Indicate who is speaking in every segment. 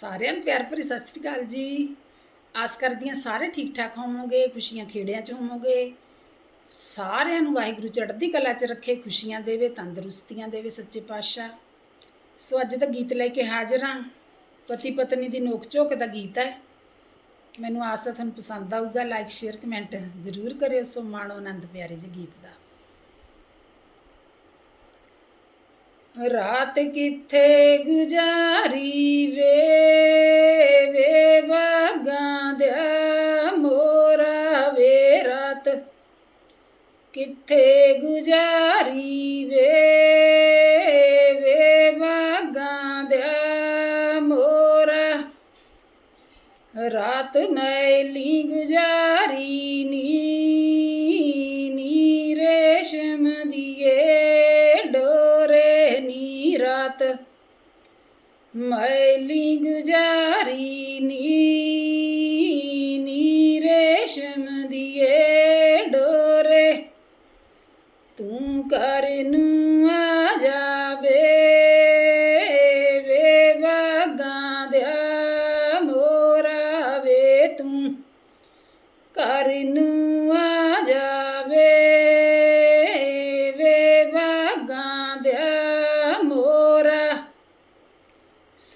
Speaker 1: ਸਾਰਿਆਂ ਨੂੰ ਪਿਆਰ ਭਰੀ ਸਤਿ ਸ੍ਰੀ ਅਕਾਲ ਜੀ। ਆਸ ਕਰਦੀ ਹਾਂ ਸਾਰੇ ਠੀਕ ਠਾਕ ਹੋਵੋਗੇ, ਖੁਸ਼ੀਆਂ ਖੇੜਿਆਂ 'ਚ ਹੋਵੋਗੇ। ਸਾਰਿਆਂ ਨੂੰ ਵਾਹਿਗੁਰੂ ਚੜ੍ਹਦੀ ਕਲਾ 'ਚ ਰੱਖੇ, ਖੁਸ਼ੀਆਂ ਦੇਵੇ, ਤੰਦਰੁਸਤੀਆਂ ਦੇਵੇ ਸੱਚੇ ਪਾਤਸ਼ਾਹ। ਸੋ ਅੱਜ ਦਾ ਗੀਤ ਲੈ ਕੇ ਹਾਜ਼ਰ ਹਾਂ। ਪਤੀ ਪਤਨੀ ਦੀ ਨੋਕ ਝੋਕ ਦਾ ਗੀਤ ਹੈ। ਮੈਨੂੰ ਆਸ ਹੈ ਤੁਹਾਨੂੰ ਪਸੰਦ ਆਊਗਾ ਲਾਈਕ ਸ਼ੇਅਰ ਕਮੈਂਟ ਜ਼ਰੂਰ ਕਰਿਓ। ਸੋ ਮਾਣੋ ਆਨੰਦ ਪਿਆਰੇ ਜੀ ਗੀਤ ਦਾ। ਰਾਤ ਕਿੱਥੇ ਗੁਜ਼ਾਰੀ? ਵੇ ਵੇ ਬਾਗਾਂ ਦਾ ਮੋਰਾ ਵੇ ਰਾਤ ਕਿੱਥੇ ਗੁਜ਼ਾਰੀ? ਵੇ ਵੇ ਬਾਗਾਂ ਦਾ ਮੋਰਾ ਰਾਤ ਮੈਲੀ ਗੁਜ਼ਾਰੀ ਨੀ ਨੀ ਰੇਸ਼ਮ ਰਾਤ ਮੈਲੀ ਗੁਜ਼ਾਰੀ ਨੀ।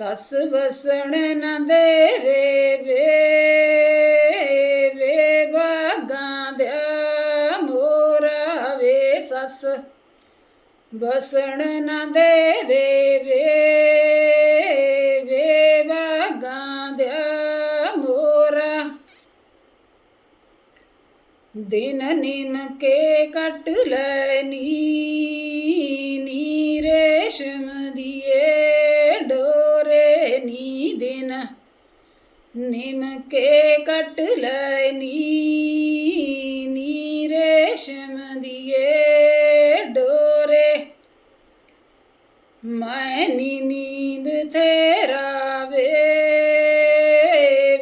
Speaker 1: ਸੱਸ ਵਸਣ ਨਾ ਦੇਵੇ ਵੇ ਵੇ ਬਾਗਾਂ ਦਿਆ ਮੋਰਾ ਵੇ ਸੱਸ। ਵਸਣ ਨਾ ਦੇਵੇ ਵੇ ਵੇ ਬਾਗਾਂ ਦਿਆ ਮੋਰਾ। ਦਿਨ ਨਿਮ ਕੇ ਕੱਟ ਲੈ ਮੈਂ ਨਿਮੀ ਬਥੇਰਾ ਵੇ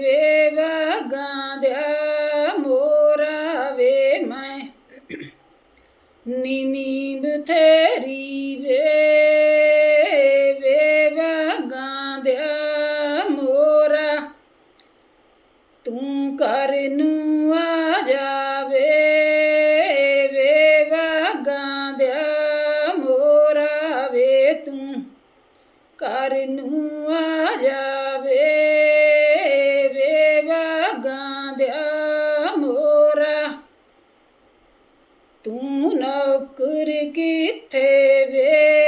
Speaker 1: ਵੇ ਬਾਗਾਂ ਦਿਆ ਮੋਰਾ ਵੇ ਮੈਂ। ਨਿਮੀ ਬਥੇਰੀ ਵੇ ਕਰ ਨੂੰ ਆ ਜਾਵੇ ਵੇ ਬਾਗਾਂ ਦਿਆ ਮੋਰਾ। ਤੂੰ ਨੌਕਰ ਕਿੱਥੇ ਵੇ?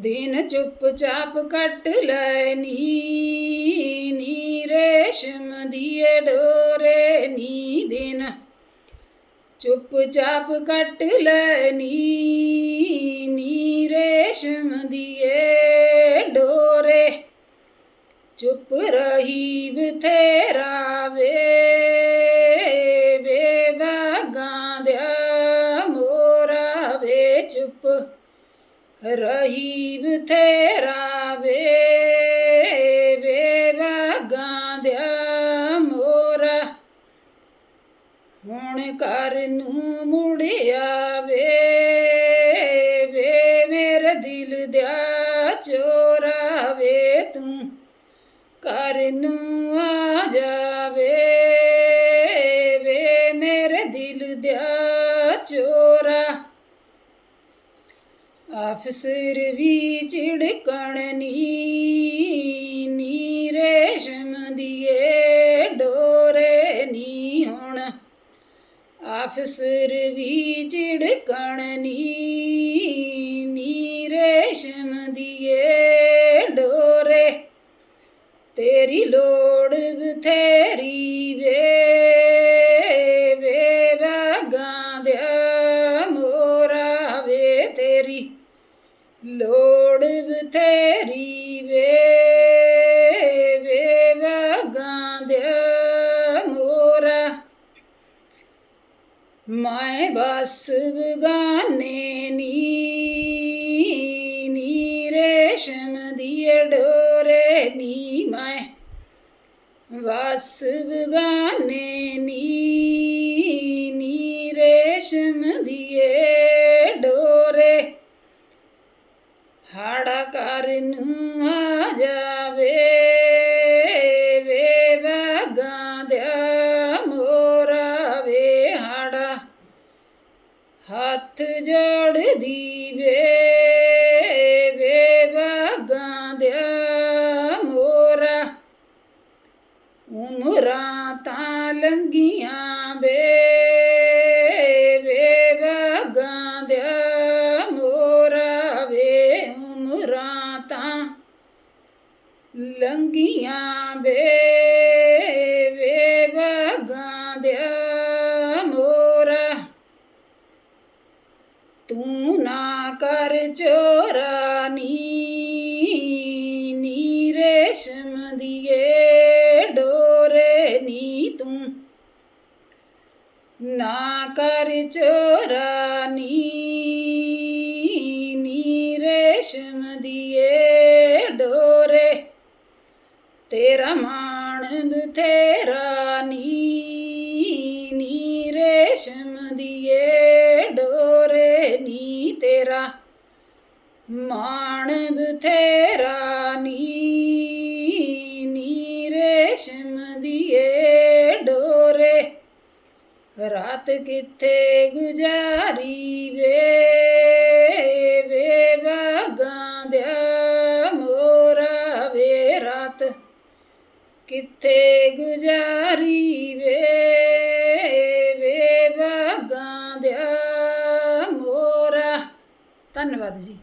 Speaker 1: ਦਿਨ ਚੁੱਪ ਚਾਪ ਕੱਟ ਲੈ ਨੀ ਨੀ ਰੇਸ਼ਮ ਦੀਏ ਡੋਰੇ ਨੀ ਦਿਨ ਚੁੱਪ ਚਾਪ ਕੱਟ ਲੈ ਨੀ ਨੀ ਰੇਸ਼ਮ ਦੀਏ ਡੋਰੇ। ਚੁੱਪ ਰਹੀ ਬਥੇਰਾ ਵੇ ਵੇ ਬਾਗਾਂ ਦਿਆ ਮੋਰਾ ਵੇ ਚੁੱਪ। ਰਹੀ ਬਥੇਰਾ ਵੇ ਵੇ ਬਾਗਾਂ ਦਿਆ ਮੋਰਾ। ਹੁਣ ਘਰ ਨੂੰ ਮੁੜਿਆ ਵੇ ਅਫਸਰ ਵੀ ਚਿੜਕਣ ਨੀ ਨੀ ਰੇਸ਼ਮ ਦੀਏ ਡੋਰੇ ਨੀ ਹੁਣ। ਅਫਸਰ ਵੀ ਚਿੜਕਣ ਨੀ ਨੀ ਰੇਸ਼ਮ ਦੀਏ ਡੋਰੇ। ਤੇਰੀ ਲੋੜ ਬਥੇਰੀ ਵੇ ਮੈਂ ਬਸ ਬਗਾਨੇ ਨੀ ਨੀ ਰੇਸ਼ਮ ਦੀਏ ਡੋਰੇ ਨੀ ਮੈਂ ਵਸ ਬਗਾਨੇ ਨੀ ਤਾਂ ਲੰਗੀਆਂ ਵੇ ਵੇ ਵਗਾਂ ਦਿਆ ਮੋਰਾ ਵੇ ਉਮਰਾਂ ਤਾਂ ਲੰਗੀਆਂ ਵੇ ਵੇ ਵਗਾਂ ਦਿਆ ਮੋਰਾ। ਤੂੰ ਨਾ ਕਰ ਚੋਰਾ ਨੀ ਨੀ ਰੇਸ਼ਮ ਦੀਏ ਤੇਰਾ ਮਾਣ ਬਥੇਰਾ ਨੀ ਨੀ ਰੇਸ਼ਮ ਦੀਏ ਡੋਰੇ ਨੀ ਤੇਰਾ। ਮਾਣ ਬਥੇਰਾ ਨੀ ਨੀ ਰੇਸ਼ਮ ਦੀਏ ਡੋਰੇ। ਰਾਤ ਕਿੱਥੇ ਗੁਜ਼ਾਰੀ ਵੇ? ਕਿੱਥੇ ਗੁਜ਼ਾਰੀ ਵੇ ਵੇ ਵਗਾਂ ਦਿਆ ਮੋਰਾ? ਧੰਨਵਾਦ ਜੀ।